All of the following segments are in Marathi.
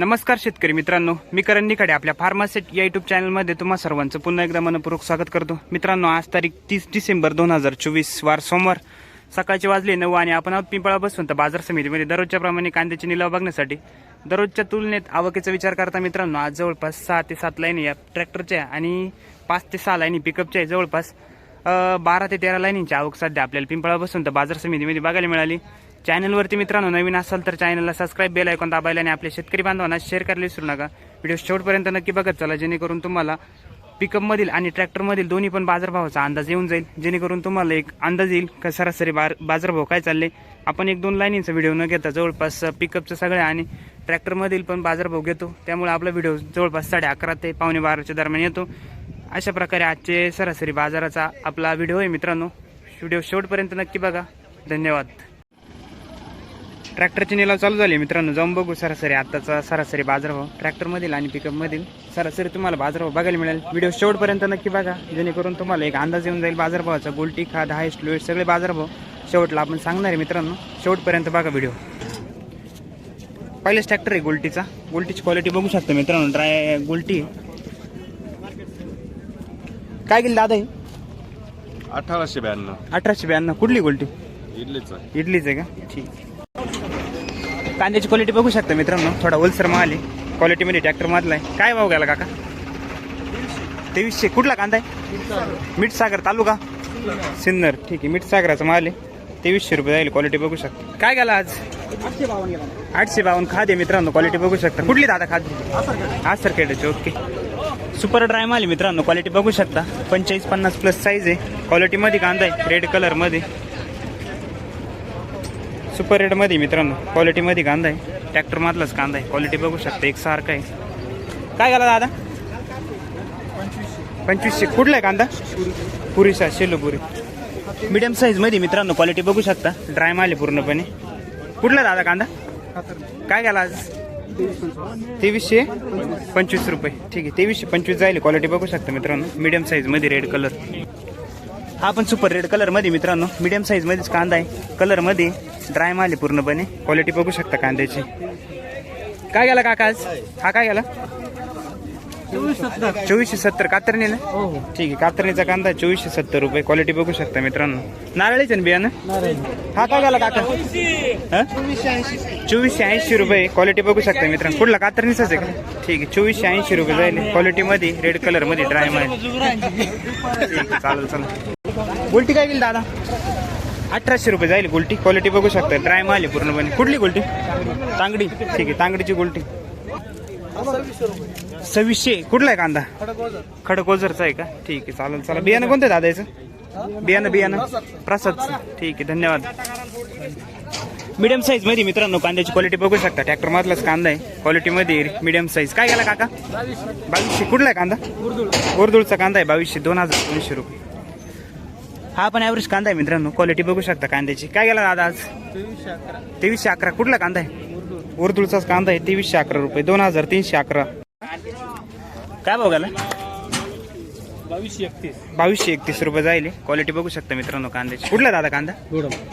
नमस्कार शेतकरी मित्रांनो मी करण निकडे आपल्या फार्मासेट या युट्यूब चॅनलमध्ये तुम्हा सर्वांचं पुन्हा एकदा मनपूर्वक स्वागत करतो. मित्रांनो आज तारीख तीस डिसेंबर दोन हजार चोवीस वार सोमवार. सकाळचे वाजले नऊ आणि आपण आहोत पिंपळा बसून तर बाजार समितीमध्ये दररोजच्या प्रमाणे कांद्याचे निलाव बघण्यासाठी. दररोजच्या तुलनेत आवकेचा विचार करता मित्रांनो आज जवळपास सहा ते सात लाईनी या ट्रॅक्टरच्या आणि पाच ते सहा लाईनी पिकअपच्या आहे. जवळपास बारा ते तेरा लाईनींची आवक सध्या आपल्याला पिंपळा बसून तर बाजार समितीमध्ये बघायला मिळाली. चॅनलवरती मित्रांनो नवीन असाल तर चॅनलला सबस्क्राईब बेल ऐकून दाबायला आणि आपल्या शेतकरी बांधवांना शेअर करायला विसरू नका. व्हिडिओ शेवटपर्यंत नक्की बघत चला जेणेकरून तुम्हाला पिकअपमधील आणि ट्रॅक्टरमधील दोन्ही पण बाजारभावाचा अंदाज येऊन जाईल. जेणेकरून तुम्हाला एक अंदाज येईल का सरासरी बार बाजारभाव काय चालले. आपण एक दोन लाईनींचा व्हिडिओ न घेता जवळपास पिकअपचं सगळ्या आणि ट्रॅक्टरमधील पण बाजारभाव घेतो. त्यामुळे आपला व्हिडिओ जवळपास साडे अकरा ते पावणे बाराच्या दरम्यान येतो. अशा प्रकारे आजचे सरासरी बाजाराचा आपला व्हिडिओ आहे मित्रांनो. व्हिडिओ शेवटपर्यंत नक्की बघा. धन्यवाद. ट्रॅक्टरची निलाव चालू झाली मित्रांनो. जाऊन बघू सरासरी आत्ताचा सरासरी बाजारभाव. ट्रॅक्टरमधील आणि पिकअपमधील सरासरी तुम्हाला बाजारभाव बघायला मिळेल. व्हिडिओ शेवटपर्यंत नक्की बघा. जेणेकरून तुम्हाला एक अंदाज येऊन जाईल बाजारभावाचा. गोल्टी खाद हायस्ट लोएस्ट सगळे बाजारभाव शेवटला आपण सांगणार आहे मित्रांनो. शेवटपर्यंत बघा व्हिडिओ. पहिलेच ट्रॅक्टर आहे गोल्टीचा गोल्टीची क्वालिटी बघू शकता मित्रांनो. ड्राय गोल्टी. काय गेली दादा हे? अठराशे ब्याण्णव. अठराशे ब्याण्णव. कुठली गोल्टी इडलीच. इडलीच आहे का? ठीक. कांद्याची क्वालिटी बघू शकता मित्रांनो. थोडा ओलसर माल आहे. क्वालिटीमध्ये ट्रॅक्टर मारलाय काय भाव गेला काका? तेवीसशे. कुठला कांदा आहे? मीठ सागर तालुका? सिन्नर. ठीक आहे. मीठ सागराचा माल आहे. तेवीसशे रुपये जाईल क्वालिटी बघू शकता. काय गेला आज? आठशे बावन्न खाद मित्रांनो. क्वालिटी बघू शकता. कुठली दादा खाद? आज सर खेळायचे ओके सुपर ड्राय माल आहे मित्रांनो. क्वालिटी बघू शकता. पंचेचाळीस पन्नास प्लस साईज आहे. क्वालिटीमध्ये कांदा आहे. रेड कलरमध्ये सुपर रेटमध्ये मित्रांनो. क्वालिटीमध्ये कांदा आहे. ट्रॅक्टरमधलाच कांदा आहे. क्वालिटी बघू शकता. एकसारखा आहे. काय घाला दादा? पंचवीसशे. कुठला आहे कांदा? पुरीसा शेलोपुरी. मिडियम साईजमध्ये मित्रांनो. क्वालिटी बघू शकता. ड्राय माल पूर्णपणे. कुठला दादा कांदा? काय घाला आज? तेवीसशे. पंचवीस रुपये. ठीक आहे. तेवीसशे पंचवीस जाईल. क्वालिटी बघू शकता मित्रांनो. मिडियम साईजमध्ये रेड कलर हा पण सुपर रेड कलरमध्ये मित्रांनो. मीडियम साईजमध्येच कांदा आहे. कलरमध्ये ड्राय माल आहे पूर्णपणे. क्वालिटी बघू शकता कांद्याची. काय गेला काका आज? हा काय गेला? चोवीसशे सत्तर. कातरणी ना ठीक आहे कातरणीचा कांदा चोवीसशे सत्तर रुपये. क्वालिटी बघू शकता मित्रांनो. नारळीचं ना बियाणं? हा काय गेला काका? हा? चोवीसशे ऐंशी रुपये. क्वालिटी बघू शकता मित्रांनो. कुठला? कातरणीचाच आहे का? ठीक आहे चोवीसशे ऐंशी रुपये जाईल. क्वालिटीमध्ये रेड कलरमध्ये ड्राय माल आहे चालेल चालेल. गोल्टी काय गेली दादा? अठराशे रुपये जाईल गोल्टी. क्वालिटी बघू शकता. ड्राय माल आहे पूर्णपणे. कुठली गोल्टी? तांगडी. ठीक आहे तांगडीची गोल्टी. सव्वीसशे. कुठला आहे कांदा? खडकोजरचा आहे का? ठीक आहे चालेल चला बियाणं कोणतं आहे दादा याचं? बियाणं बियाणं. प्रसाद. ठीक आहे धन्यवाद. मीडियम साईजमध्ये मित्रांनो कांद्याची क्वालिटी बघू शकता. ट्रॅक्टर मधलाच कांदा आहे. क्वालिटी मध्ये मीडियम साईज काय गेला काका? बावीसशे. कुठला आहे कांदा? गोरदुळचा कांदा आहे बावीसशे. दोन हजार दोनशे रुपये. हा पण ॲव्हरेज कांदा आहे मित्रांनो. क्वालिटी बघू शकता कांद्याची. काय गेला दादा आज? तेवीसशे अकरा. कुठला कांदा आहे? उर्दूळचाच कांदा आहे. तेवीसशे अकरा रुपये. दोन हजार तीनशे अकरा. काय भाव गेला? बावीसशे एकतीस. बावीसशे एकतीस रुपये जाईल. क्वालिटी बघू शकता मित्रांनो कांद्याची. कुठला दादा कांदा?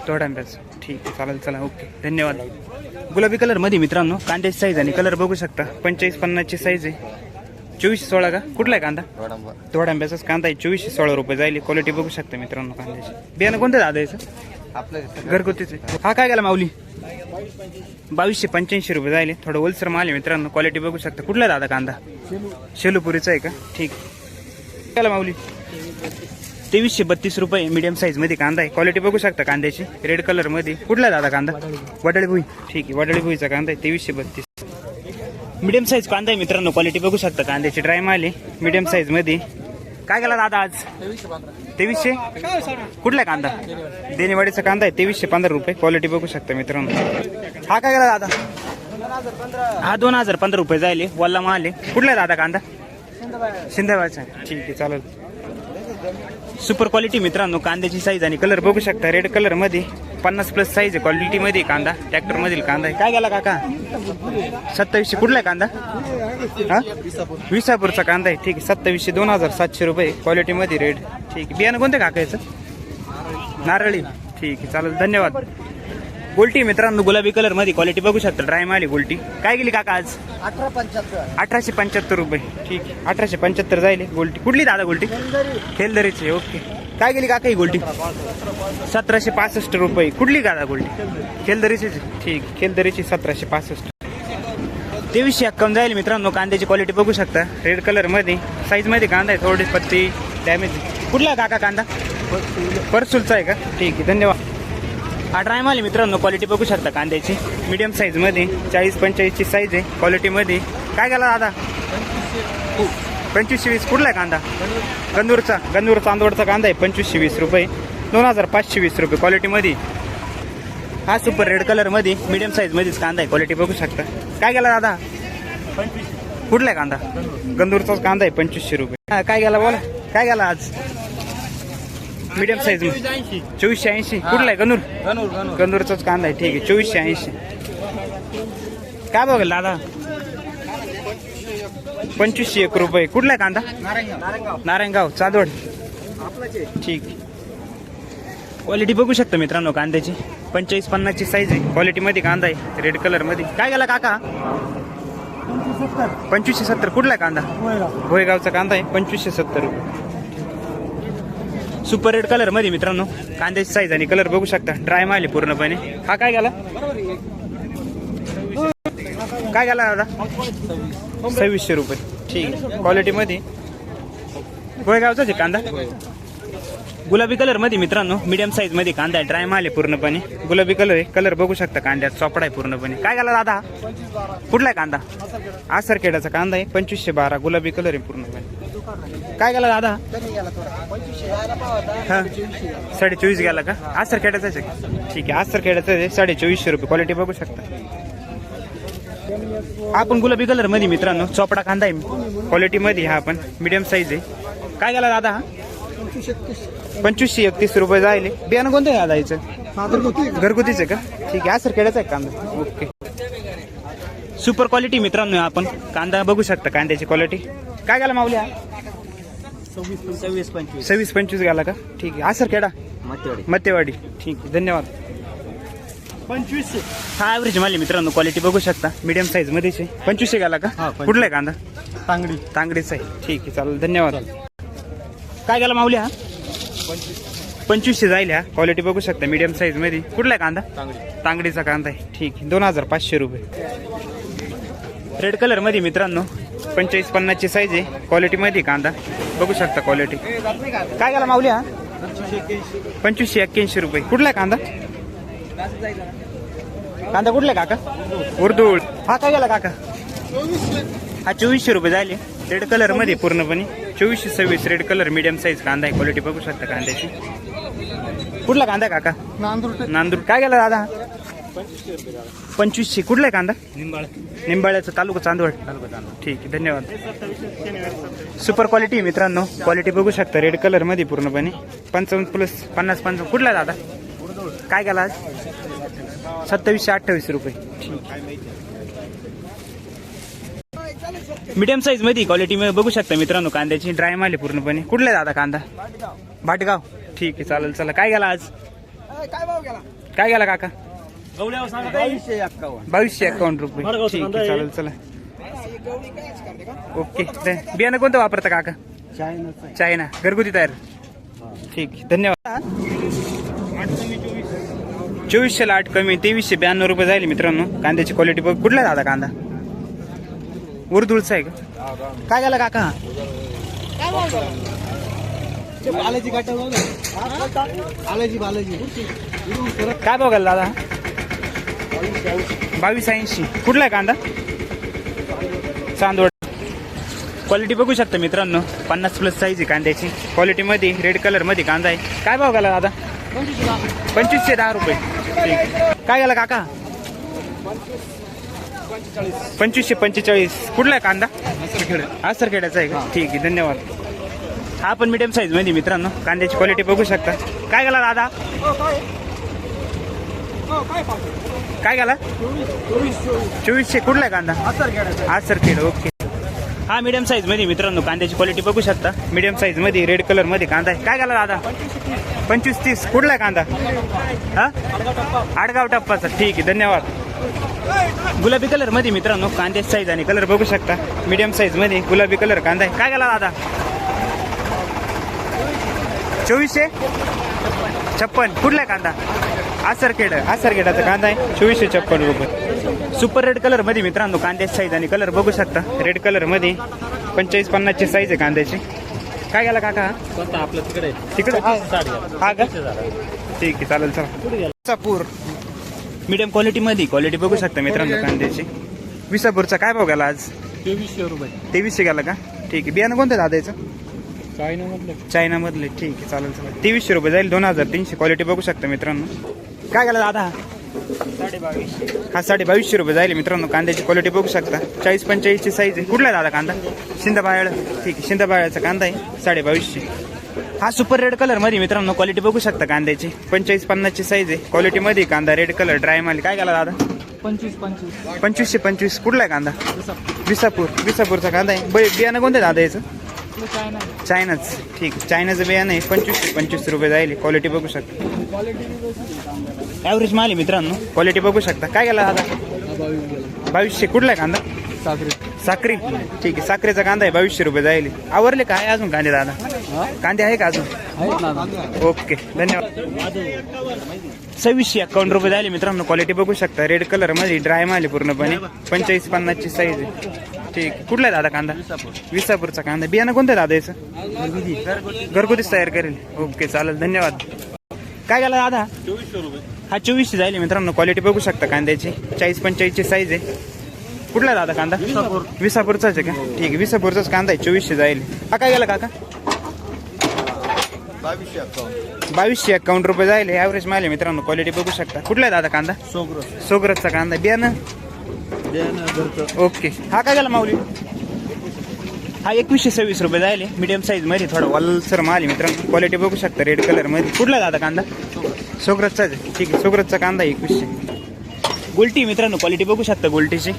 थोडा आंब्याचा ठीक आहे चालेल चला ओके. धन्यवाद. गुलाबी कलरमध्ये मित्रांनो कांद्याची साईज आणि कलर बघू शकता. पंचेचाळीस पन्नासची साईज आहे. चोवीसशे सोळा का? कुठला आहे कांदा? थोडा आंब्याचाच कांदा आहे. चोवीसशे सोळा रुपये जाईल क्वालिटी बघू शकता मित्रांनो कांद्याची. बियाणं कोणतं दादा याचं? घरगुतीच आहे. हा काय गेला माऊली? बावीसशे पंच्याऐंशी रुपये जाईल थोडं होलसेल माल आहे मित्रांनो. क्वालिटी बघू शकता. कुठला दादा कांदा? शेलूपुरीचा आहे का? ठीक. गेला माऊली? तेवीसशे बत्तीस रुपये मीडियम साईजमध्ये कांदा आहे. क्वालिटी बघू शकता कांद्याची. रेड कलरमध्ये. कुठला दादा कांदा? वडाळी भुई. ठीक आहे. वडाळी भुईचा कांदा आहे. तेवीसशे बत्तीस. मीडियम साईज कांदा आहे मित्रांनो क्वालिटी बघू शकता. कांद्याची ड्राय माल आहे मीडियम साईजमध्ये. काय गेला दादा आज? तेवीसशे? कुठला आहे कांदा? देणेवाडीचा कांदा आहे तेवीसशे पंधरा रुपये. क्वालिटी बघू शकता मित्रांनो. हा काय गेला दादा? हा दोन हजार पंधरा रुपये जायले. वल्ला माल आहे कुठला आहे दादा कांदा? शिंदेबाचा ठीक आहे चालेल. सुपर क्वालिटी मित्रांनो कांद्याची साईज आणि कलर बघू शकता. रेड कलरमध्ये पन्नास प्लस साईज आहे. क्वालिटी मध्ये कांदा ट्रॅक्टर मधील कांदा आहे. काय गेला काका? सत्तावीसशे कुठला आहे कांदा? हा? विसापूरचा कांदा आहे. ठीक आहे. सत्तावीसशे दोन हजार सातशे रुपये क्वालिटी मध्ये रेड ठीक आहे. बियाणं कोणतं काकायचं नारळी. ठीक आहे. चालेल. धन्यवाद. गोल्टी मित्रांनो गुलाबी कलरमध्ये क्वालिटी बघू शकता. ड्राय माली गोल्टी. काय गेली काका आज? अठरा पंच्याहत्तर. अठराशे पंच्याहत्तर रुपये. ठीक आहे. अठराशे पंच्याहत्तर जाईल गोल्टी. कुठली दादा गोल्टी? खेलदरीची ओके. काय गेली काका ही गोल्टी? सतराशे पासष्ट रुपये. कुठली दादा गोल्टी? खेलदरीची ठीक खेलदरीची सतराशे पासष्ट. तेवीसशे अक्कावन्न जाईल मित्रांनो. कांद्याची क्वालिटी बघू शकता. रेड कलरमध्ये. साईजमध्ये कांदा आहे. थोडी पत्ती डॅमेज कुठला काका कांदा? परसूलचा आहे का? ठीक आहे. धन्यवाद. हा ड्राय माल मित्रांनो. क्वालिटी बघू शकता कांद्याची. मीडियम साईजमध्ये चाळीस पंचेचाळीसची साईज आहे. क्वालिटीमध्ये काय गेला दादा? पंचवीसशे वीस. कुठला आहे कांदा? गंदूरचा. गंदूर चांदवडचा कांदा आहे. पंचवीसशे वीस रुपये. दोन हजार पाचशे वीस रुपये. क्वालिटीमध्ये हा सुपर रेड कलरमध्ये मीडियम साईजमध्येच कांदा आहे. क्वालिटी बघू शकता. काय गेला दादा? कुठला आहे कांदा? गंदूरचाच कांदा आहे. पंचवीसशे रुपये. हा, काय गेला बोला. काय गेला आज? मीडियम साईज चोवीसशे ऐंशी. कुठला आहे? गंदूर गंदूरचाच कांदा आहे. ठीक आहे. चोवीसशे ऐंशी. काय बघेल दादा? पंचवीसशे एक रुपये. कुठला आहे कांदा? नारायणगाव चांदवड. ठीक. क्वालिटी बघू शकता मित्रांनो कांद्याची. पंचेचाळीस पन्नासची साईज आहे. क्वालिटीमध्ये कांदा आहे. रेड कलरमध्ये काय गेला काका? पंचवीसशे सत्तर. कुठला कांदा? भोयगावचा कांदा आहे. पंचवीसशे सत्तर रुपये. सुपर रेड कलरमध्ये मित्रांनो. कांद्याची साईज आणि कलर बघू शकता. ड्राय माल पूर्णपणे. हा काय गेला? काय गेला दादा? सव्वीसशे रुपये. ठीक आहे. क्वालिटीमध्ये गोळेगावचाच आहे कांदा? गुलाबी कलरमध्ये मित्रांनो मीडियम साईजमध्ये कांदा आहे. ड्राय माल आहे पूर्णपणे. गुलाबी कलर आहे. कलर बघू शकता कांद्यात. चोपडा आहे पूर्णपणे. काय गेला दादा? कुठला आहे कांदा? आसरखेडाचा कांदा आहे. पंचवीसशे बारा. गुलाबी कलर आहे पूर्णपणे. काय गेला दादा? हा. साडे चोवीस गेला का? आसर खेड्याचाच आहे. ठीक आहे आसर खेड्याचं आहे. साडे चोवीसशे रुपये. क्वालिटी बघू शकता. आपण गुलाबी कलरमध्ये मित्रांनो चोपडा कांदा आहे. क्वालिटी मध्ये हा आपण. मिडियम साईज आहे. काय गेला दादा हा? पंचवीसशे एकतीस रुपये जायले. बियाणं कोणतं आहे दादा याचं? घरगुतीच आहे का? ठीक आहे सर खेड्याचा आहे कांदा. ओके सुपर क्वालिटी मित्रांनो आपण. कांदा बघू शकता कांद्याची क्वालिटी काय गेला माऊली हा? सव्वीस पंचवीस. सव्वीस पंचवीस. गेला का? ठीक आहे. आसर खेडा मतेवाडी मतेवाडी ठीक आहे. धन्यवाद. पंचवीसशे हा ॲव्हरेज माल मित्रांनो. क्वालिटी बघू शकता. मीडियम साईज मध्येच आहे. पंचवीसशे गेला का? हा, पंचवीस. कुठला आहे कांदा? तांगडी. तांगडीचा आहे. ठीक आहे चालेल. धन्यवाद. काय गेला माऊली हा? पंचवीसशे जाईल हा. क्वालिटी बघू शकता. मीडियम साईजमध्ये. कुठला आहे कांदा? तांगडीचा कांदा आहे. ठीक आहे. दोन हजार पाचशे रुपये. रेड कलरमध्ये मित्रांनो. पंचेचाळीस पन्नासची साईज आहे. क्वालिटी मध्ये कांदा बघू शकता क्वालिटी काय गेला माऊली हा? पंचवीसशे एक्क्याऐंशी रुपये. कुठला आहे कांदा? कांदा कुठला आहे काका? उर्दूळ. हा काय गेला काका? हा चोवीसशे रुपये झाले. रेड कलरमध्ये पूर्णपणे. चोवीसशे सव्वीस रेड कलर मीडियम साईज कांदा आहे. क्वालिटी बघू शकता कांद्याची. कुठला कांदा काका? नांदूर नांदूर काय गेला दादा? पंचवीसशे. कुठला आहे कांदा? निंबाळ्याचा तालुका चांदवड. ठीक आहे धन्यवाद. सुपर क्वालिटी मित्रांनो. क्वालिटी बघू शकता रेड कलरमध्ये पूर्णपणे. पंचावन्न प्लस पन्नास पंचावन्न. कुठला दादा? काय गेला आज? सत्तावीसशे अठ्ठावीस रुपये. मीडियम साईजमध्ये क्वालिटी बघू शकता मित्रांनो कांद्याची ड्राय माल पूर्णपणे. कुठला दादा कांदा? भाटगाव. ठीक आहे चालेल चला. काय गेला आज? काय गेला? काय गेला काका? बावीसशे अकाउंट रुपये. ठीक आहे. चालेल चला. ओके ते- बियाणं कोणतं वापरता काका? चायना. घरगुती तयार. ठीक धन्यवाद. चोवीसशे आठ कमी तेवीसशे ब्याण्णव रुपये जाईल मित्रांनो. कांद्याची क्वालिटी बघ कुठला दादा कांदा? उर्दूळचा आहे का? काय गेला काका? काय बघायला दादा? बावीस ऐंशी. कुठला आहे कांदा? चांदवड. क्वालिटी बघू शकता मित्रांनो. पन्नास प्लस साईज आहे कांद्याची. क्वालिटीमध्ये रेड कलरमध्ये कांदा आहे. काय भाव गेला दादा? पंचवीसशे दहा रुपये. ठीक काय गेला काका? पंचवीसशे पंचेचाळीस. कुठला आहे कांदा? आसरखेड्याचा आहे का? ठीक आहे धन्यवाद. हा पण मीडियम साईजमध्ये मित्रांनो. कांद्याची क्वालिटी बघू शकता. काय गेला दादा? काय घाला? चोवीसशे. कुठला आहे कांदा? केड ओके. हा मीडियम साईजमध्ये मित्रांनो कांद्याची क्वालिटी बघू शकता. मीडियम साईजमध्ये रेड कलरमध्ये कांदा आहे. काय घाला दादा? पंचवीस तीस. कुठला आहे कांदा? हा? आडगाव सर ठीक आहे धन्यवाद. गुलाबी कलरमध्ये मित्रांनो कांद्याची साईज आणि कलर बघू शकता. मीडियम साईजमध्ये गुलाबी कलर कांदा आहे. काय घाला दादा? चोवीसशे? छप्पन. कुठला आहे कांदा? आसरखेड आसरखेडाचा कांदा आहे. चोवीसशे छप्पन रुपये. सुपर रेड कलरमध्ये मित्रांनो कांद्याची साईज आणि कलर बघू शकता. रेड कलरमध्ये पंचेचाळीस पन्नासची साईज आहे कांद्याची. काय गेला काका? कोणता आपलं तिकडे. तिकडे? हा का? ठीक आहे चालेल चला. विसापूर. मीडियम क्वालिटी मध्ये क्वालिटी बघू शकता मित्रांनो कांद्याची. विसापूरचा काय भाव गेला आज? तेवीसशे रुपये. तेवीसशे गेला का? ठीक आहे. बियाणं कोणतं दादायचं चायना मधलं चायना मधले ठीक आहे चालेल चालेल तेवीसशे रुपये जाईल. दोन हजार तीनशे. क्वालिटी बघू शकता मित्रांनो. काय गेला दादा? हा साडे बावीसशे रुपये जाईल मित्रांनो. कांद्याची क्वालिटी बघू शकता. चाळीस पंचेचाळीसची साईज आहे. कुठला आहे दादा कांदा? शिंदाबाळ ठीक आहे शिंदाबाळ्याचा कांदा आहे. साडे बावीसशे हा सुपर रेड कलरमध्ये मित्रांनो क्वालिटी बघू शकता कांद्याची. पंचेचाळीस पन्नासची साईज आहे. क्वालिटी मध्ये कांदा रेड कलर ड्राय माल. काय गेला दादा? पंचवीस पंचवीस. पंचवीसशे पंचवीस. कुठला आहे कांदा? विसापूर. विसापूरचा कांदा आहे. बियाणं कोणतं दादा याचं? चायनाच ठीक आहे चायनाचं बियाणं आहे पंचवीसशे पंचवीस रुपये जाईल. क्वालिटी बघू शकता. ॲव्हरेज माल आहे मित्रांनो. क्वालिटी बघू शकता. काय गेला दादा बावीसशे. कुठला आहे कांदा? सागरी साखरी. ठीक आहे. साखरेचा कांदा आहे. बावीसशे रुपये जाईल. आवरले काय अजून कांदे दादा? कांदे आहे का अजून? ओके. धन्यवाद. सव्वीसशे अकाउंट रुपये झाले मित्रांनो. क्वालिटी बघू शकता. रेड कलरमध्ये ड्राय माल आहे पूर्णपणे. पंचेचाळीस पन्नासची साईज आहे. ठीक. कुठला आहे दादा कांदा? विसापूरचा कांदा. बियाणं कोणतं दादा याचं? घरगुतीच तयार करेल. ओके चालेल धन्यवाद. काय गेला दादा? चोवीसशे रुपये हा चोवीसशे जाईल मित्रांनो. क्वालिटी बघू शकता कांद्याची. चाळीस पंचेचाळीसची साईज आहे. कुठला दादा कांदा? विसापूर. विसापूरचाच आहे का? ठीक आहे विसापूरचाच कांदा आहे. चोवीसशे जाईल. हा काय गेला काका? बावीसशे अकाउंट रुपये जाईल. ॲव्हरेज माल आहे मित्रांनो. क्वालिटी बघू शकता. कुठला आहे दादा कांदा? सोग्र सोगरजचा कांदा. बियाणं? ओके. हा काय गेला माऊली? हा एकवीसशे सव्वीस रुपये जाईल मीडियम साईजमध्ये थोडा वलसर माल आहे मित्रांनो. क्वालिटी बघू शकता रेड कलरमध्ये. कुठला दादा कांदा? सोगरजचाच आहे. ठीक आहे सोगरजचा कांदा एकवीसशे. गोल्टी मित्रांनो क्वालिटी बघू शकता गोल्टीची.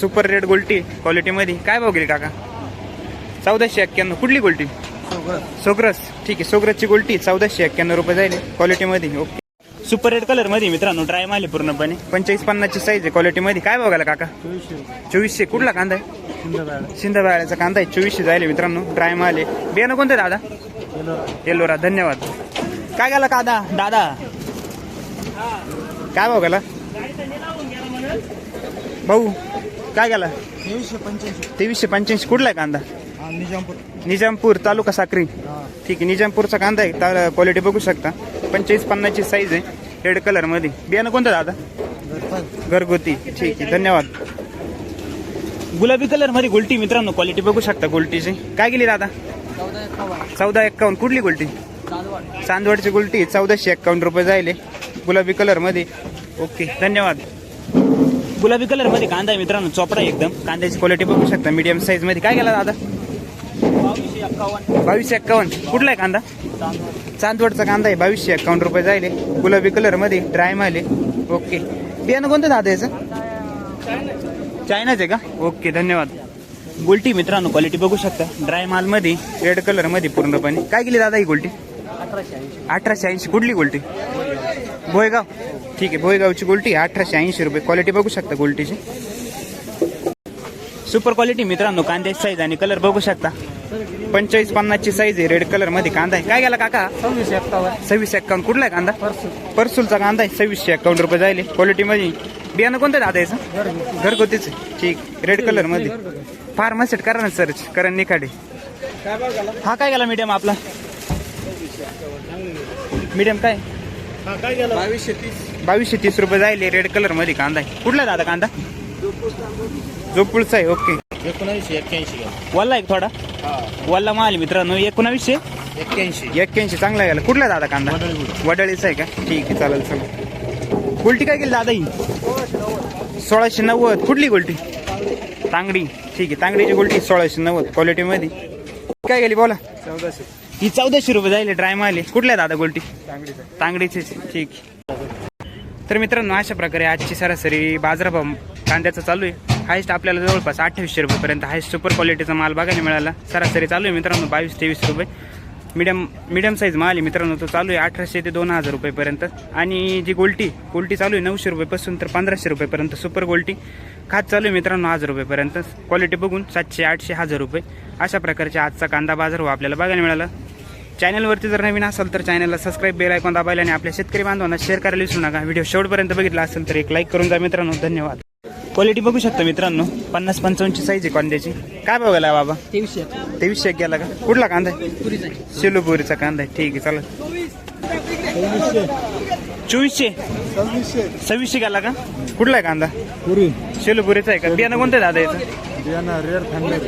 सुपर रेड गोल्टी क्वालिटीमध्ये काय भाव गेली काका? चौदाशे एक्क्याण्णव. कुठली गोल्टी? सोग्रस ठीक आहे सोग्रसची गोल्टी चौदाशे एक्क्याण्णव रुपये जाईल क्वालिटीमध्ये ओके. सुपर रेड कलरमध्ये मित्रांनो. ड्राय माल आहे पूर्णपणे. पंचेचाळीस पन्नासची साईज आहे क्वालिटीमध्ये काय बघायला काका? चोवीसशे. कुठला कांदा आहे? शिंदे शिंदाबाळ्याचा कांदा आहे. चोवीसशे जायले मित्रांनो. ड्राय माल आहे. बियाणं कोणतं दादा? येलोरा धन्यवाद. काय गेला कांदा? दादा? काय भाव गेला? भाऊ काय गेला? तेवीसशे पंच्याऐंशी. तेवीसशे पंच्याऐंशी कुठला आहे कांदा? निजामपूर. निजामपूर तालुका साक्री. ठीक आहे. निजामपूरचा कांदा आहे. क्वालिटी बघू शकता. पंचेचाळीस पन्नासची साईज आहे रेड कलरमध्ये बियाणं कोणतं दादा? घरगुती. ठीक आहे धन्यवाद. गुलाबी कलरमध्ये गोल्टी मित्रांनो क्वालिटी बघू शकता गोल्टीची. काय गेली दादा? चौदा एकावन्न. एक्कावन्न कुठली गोल्टी? चांदवडची गोल्टी चौदाशे एक्कावन्न रुपये जायले. गुलाबी कलरमध्ये. ओके धन्यवाद. गुलाबी कलरमध्ये कांदा आहे मित्रांनो चोपडा एकदम. कांद्याची क्वालिटी बघू शकता मीडियम साईजमध्ये. काय गेला दादा? बावीसशे एक्कावन्न बावीसशे एक्कावन्न कुठला आहे कांदा? चांदवडचा कांदा आहे बावीसशे एक्कावन्न रुपये जायले. गुलाबी कलरमध्ये ड्राय माल आहे. ओके बियाणं कोणतं दादा याचं? चायनाच आहे का? ओके धन्यवाद. गोल्टी मित्रांनो क्वालिटी बघू शकता. ड्राय मालमध्ये रेड कलरमध्ये पूर्णपणे. काय केली दादा ही गोल्टी? अठराशे ऐंशी. अठराशे ऐंशी कुठली गोल्टी? भोयगाव. ठीक आहे भोयगावची गोल्टी अठराशे ऐंशी रुपये. क्वालिटी बघू शकता गोल्टीची. सुपर क्वालिटी मित्रांनो कांद्याची साईज आणि कलर बघू शकता. पंचेचाळीस पन्नासची साईज आहे रेड कलरमध्ये कांदा आहे. काय गेला काका? सव्वीस एक्कावन्न. सव्वीस एक्कावन्न. कुठला आहे कांदा? परसू परसूलचा कांदा आहे. सव्वीसशे अकाउंट रुपये जाईल क्वालिटीमध्ये बियाणं कोणतं दादा याचं? घरगुतीच. आहे. ठीक रेड कलरमध्ये. फार्मासेट करा ना सर्च करण निखाडे. हा काय गेला मीडियम आपला? मीडियम काय? काय गेलं? बावीसशे तीस. बावीसशे तीस रुपये जाईल रेड कलरमध्ये कांदा आहे. कुठला आहे दादा कांदा? जोपुळचा आहे. ओके एकोणावीसशे एक्क्याऐंशी गेलं. वल्ला एक थोडा. वल्ला माल मित्रांनो एकोणावीसशे एक्क्याऐंशी. एक्क्याऐंशी चांगला गेला. कुठला दादा कांदा? वडाळीचा आहे का? ठीक आहे चालेल चालेल. गोल्टी काय केली दादा ही सोळाशे नव्वद. कुठली गोल्टी? तांगडी. ठीक आहे तांगडीची गोल्टी सोळाशे नव्वद. क्वालिटीमध्ये काय गेली बोला? चौदाशे. ही चौदाशे रुपये जाईल ड्राय माल कुठल्या दादा गोल्टी? तांगडीचे ठीक. तर मित्रांनो अशा प्रकारे आजची सरासरी बाजारभाव कांद्याचा चालू आहे. हायस्ट आपल्याला जवळपास अठ्ठावीसशे रुपयेपर्यंत हायस्ट सुपर क्वालिटीचा माल बघायला मिळाला. सरासरी चालू आहे मित्रांनो बावीस तेवीस रुपये. मीडियम मीडियम साईज माल आहे मित्रांनो तो चालू आहे अठराशे ते दोन हजार रुपयेपर्यंत. आणि जी गोल्टी गोल्टी चालू आहे नऊशे रुपयेपासून तर पंधराशे रुपयेपर्यंत सुपर गोल्टी खात चालू आहे मित्रांनो हजार रुपयेपर्यंत. क्वालिटी बघून सातशे आठशे हजार रुपये. अशा प्रकारचे आजचा कांदा बाजार हो आपल्याला बघायला मिळाला. चॅनलवरती जर नवीन असाल तर चॅनलला सबस्क्राईब बेल ऐकून दाबायला आणि आपल्या शेतकरी बांधवांना शेअर करायला विसरू नका. व्हिडिओ शेवटपर्यंत बघितला असेल तर एक लाईक करून जा मित्रांनो. धन्यवाद. क्वालिटी बघू शकता मित्रांनो. पन्नास पंचावन्नची साईज आहे कांद्याची. काय गेला बाबा? तेवीसशे. तेवीसशे गेला का? कुठला कांदा आहे? पुरीचा शेलोपुरीचा कांदा आहे. ठीक आहे चालेल चोवीसशे? सव्वीसशे. सव्वीसशे गेला का? कुठला आहे कांदा? पुरी. शेलोपुरीचा आहे का? बियाणं कोणतं आहे दादा याचं? बियाणा रेअर थंडर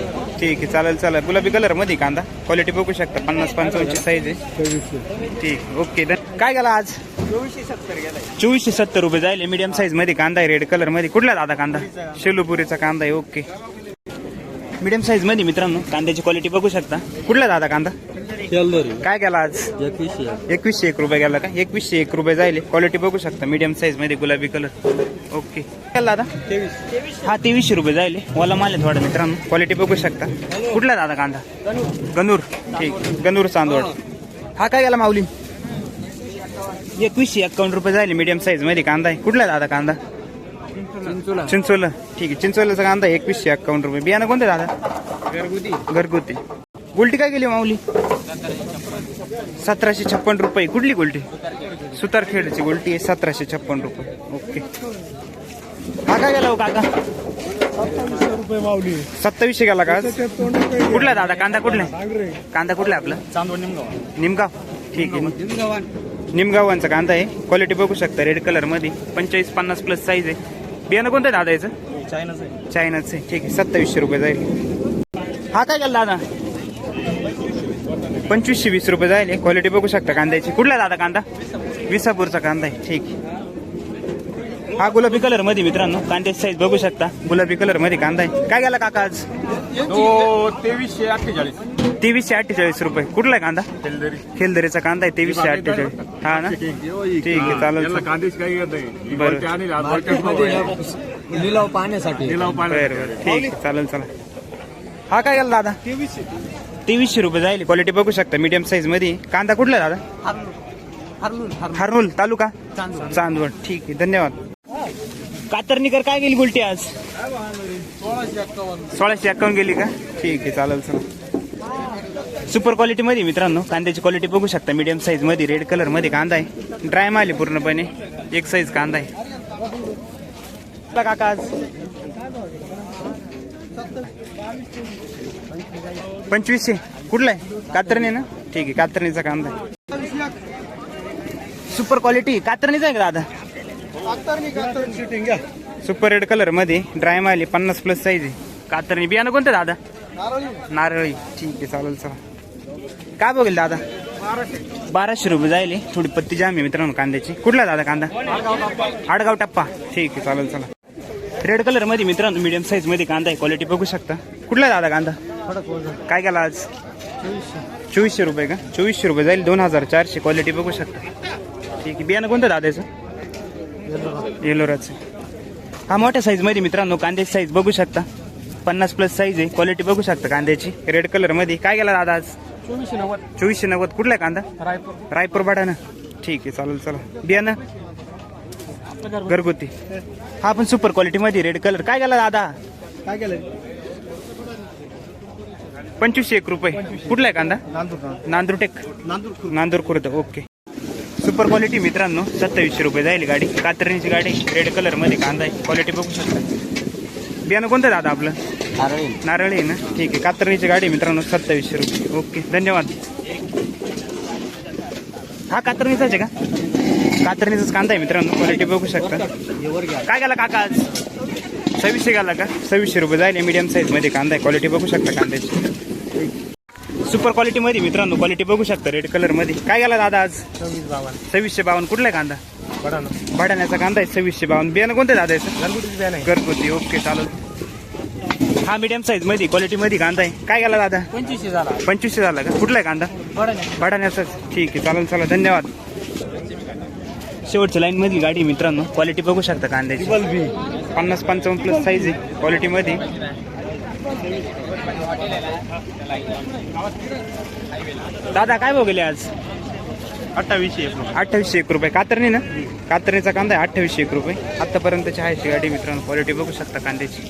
ठीक आहे चालेल चालेल. गुलाबी कलरमध्ये कांदा. क्वालिटी बघू शकता. पन्नास पंचावन्नची साईज आहे. ठीक ओके. काय गेला आज? चोवीसशे सत्तर गेला चोवीसशे सत्तर रुपये जाईल मीडियम साईजमध्ये कांदा आहे रेड कलरमध्ये. कुठला दादा कांदा? शेलोपुरीचा कांदा आहे ओके मीडियम साईजमध्ये मित्रांनो कांद्याची क्वालिटी बघू शकता. कुठला दादा कांदा? काय गेला आज? एकवीसशे एकवीसशे एक रुपये गेला का? एकवीसशे एक रुपये जाईल क्वालिटी बघू शकता मीडियम साईजमध्ये गुलाबी कलर ओके काय दादा? हा तेवीसशे रुपये जाईल ओला माल आहे थोडा मित्रांनो. क्वालिटी बघू शकता. कुठला दादा कांदा? गनूर ठीक. गनूर चांदवड. हा. काय गेला माऊली? एकवीसशे एक्कावन्न रुपये जाईल मीडियम साईजमध्ये कांदा आहे. कुठला दादा कांदा? चिंचुला. चिंचोला. ठीक आहे चिंचोल्याचा कांदा एकवीसशे एक्कावन्न रुपये. बियाणं कोणते दादा? घरगुती. घरगुती. गुलटी काय गेली माऊली? सतराशे छप्पन रुपये. कुठली गुलटी? सुतारखेडची गुलटी आहे सतराशे छप्पन रुपये. ओके. हा काय गेला हो काका. सत्तावीसशे रुपये मावली सत्तावीसशे गेला का? कुठला दादा? कांदा कुठला कांदा कुठला आहे आपला? चांदवड निमगाव. निमगाव. ठीक आहे. निमगावांचा कांदा आहे. क्वालिटी बघू शकता रेड कलरमध्ये. पंचेचाळीस पन्नास प्लस साईज आहे. बियाणं कोणतं दादा याचं? चायनाच आहे. चायनाचं आहे. ठीक आहे सत्तावीसशे रुपये जाईल. हा काय गेला दादा? पंचवीसशे वीस रुपये जाईल. क्वालिटी बघू शकता कांद्याची. कुठला दादा कांदा? विसापूरचा कांदा आहे. ठीक हा गुलाबी कलरमध्ये मित्रांनो कांद्याची साईज बघू शकता. गुलाबी कलरमध्ये कांदा आहे. काय गेला काका आज? तेवीसशे अठ्ठेचाळीस. तेवीसशे अठ्ठेचाळीस रुपये. कुठला आहे कांदा? खेलदरीचा कांदा आहे तेवीसशे अठ्ठेचाळीस. हा ना? ठीक आहे चालेल. लिलाव पाहण्यासाठी. ठीक आहे चालेल चला हा काय गेला दादा? तेवीसशे. तेवीसशे रुपये जाईल. क्वालिटी बघू शकता मीडियम साईजमध्ये. कांदा कुठला आहे दादा? हरनूल. तालुका? चांदवड. चांदवड. ठीक आहे धन्यवाद. कातरणीकर काय गेली गुलटी आज? सोळाशे एक्कावन्न सोळाशे अकाउंट गेली का? ठीक आहे चालेल चला सुपर क्वालिटी मध्ये मित्रांनो. कांद्याची क्वालिटी बघू शकता. मीडियम साईजमध्ये रेड कलरमध्ये कांदा आहे. ड्राय माल आहे पूर्णपणे. एक साईज कांदा आहे. काका आज. पंचवीसशे. कुठला आहे? कातरणी ना? ठीक आहे कातरणीचा कांदा आहे. सुपर क्वालिटी कातरणीचा आहे का दादा? कातरणी कातरणी. शूटिंग घ्या सुपर रेड कलरमध्ये. ड्राय माल आहे पन्नास प्लस साईज आहे. कातरणी बियाणं कोणतं दादा? नारळी. नारळी. ठीक आहे चालेल चला. काय बघेल दादा? बाराशे रुपये जाईल थोडी पत्ती जाम आहे मित्रांनो कांद्याची. कुठला दादा कांदा? आडगाव टप्पा. ठीक आहे चालेल चला. रेड कलरमध्ये मित्रांनो मीडियम साईजमध्ये कांदा आहे. क्वालिटी बघू शकता. कुठला दादा कांदा? काय केला आज? चोवीसशे रुपये का? चोवीसशे रुपये जाईल. दोन हजार चारशे. क्वालिटी बघू शकता. ठीक आहे. बियाणं कोणतं दादाचं येलोराचं. हा मोठ्या साईजमध्ये मित्रांनो कांद्याची साईज बघू शकता. पन्नास प्लस साईज आहे. क्वालिटी बघू शकता कांद्याची. रेड कलरमध्ये काय केला दादा आज? चोवीसशे नव्वद. चोवीसशे नव्वद. कुठला आहे कांदा? रायपूर. रायपूर बाटाना ठीक आहे चालेल चला बियाणं? घरगुती. हा पण सुपर क्वालिटीमध्ये रेड कलर काय गेला दादा? काय केलं पंचवीसशे एक रुपये. कुठला आहे कांदा? Nandur Nandurtek. Nandur Nandur Khurd okay. Super quality मित्रांनो सत्तावीसशे रुपये जाईल गाडी. कातरणीची गाडी रेड कलरमध्ये कांदा आहे. क्वालिटी बघू शकता. बियाणं कोणतं दादा आपलं? नारळी. नारळी आहे ना? ठीक आहे. कातरणीची गाडी आहे मित्रांनो सत्तावीसशे रुपये. ओके धन्यवाद. हा कातरणीचाच आहे का? कातरणीचाच कांदा आहे मित्रांनो. क्वालिटी बघू शकता. काय गेला काका आज? सव्वीसशे गेला का? सव्वीसशे रुपये जाईल. मीडियम साईजमध्ये कांदा आहे. क्वालिटी बघू शकता कांद्याची. सुपर क्वालिटी मध्ये मित्रांनो क्वालिटी बघू शकता. रेड कलरमध्ये. काय गेला दादा आज? सव्वीस बावन्न. सव्वीसशे बावन्न. कुठला आहे कांदा? भाड्याण्याचा कांदा आहे सव्वीसशे बावन्न. बियाणं कोणतं दादा याचं? घरगुतीच बियाणं आहे. घरगुती. ओके चालेल. हा मीडियम साईजमध्ये क्वालिटी मध्ये कांदा आहे. काय गेला दादा? पंचवीसशे झाला. पंचवीसशे झाला का? कुठला आहे कांदा? भाड्याण्याचाच ठीक आहे चालेल चला धन्यवाद. शेवटच्या लाईन मधली गाडी मित्रांनो. क्वालिटी बघू शकता कांद्याची. पन्नास पंचावन्न प्लस साईज आहे. क्वालिटीमध्ये दादा काय गेले आज? अठ्ठावीसशे एक अठ्ठावीसशे एक रुपये. कातरणी ना? कातरणीचा कांदा आहे अठ्ठावीसशे एक रुपये. आतापर्यंतची आहे ती गाडी मित्रांनो क्वालिटी बघू शकता कांद्याची.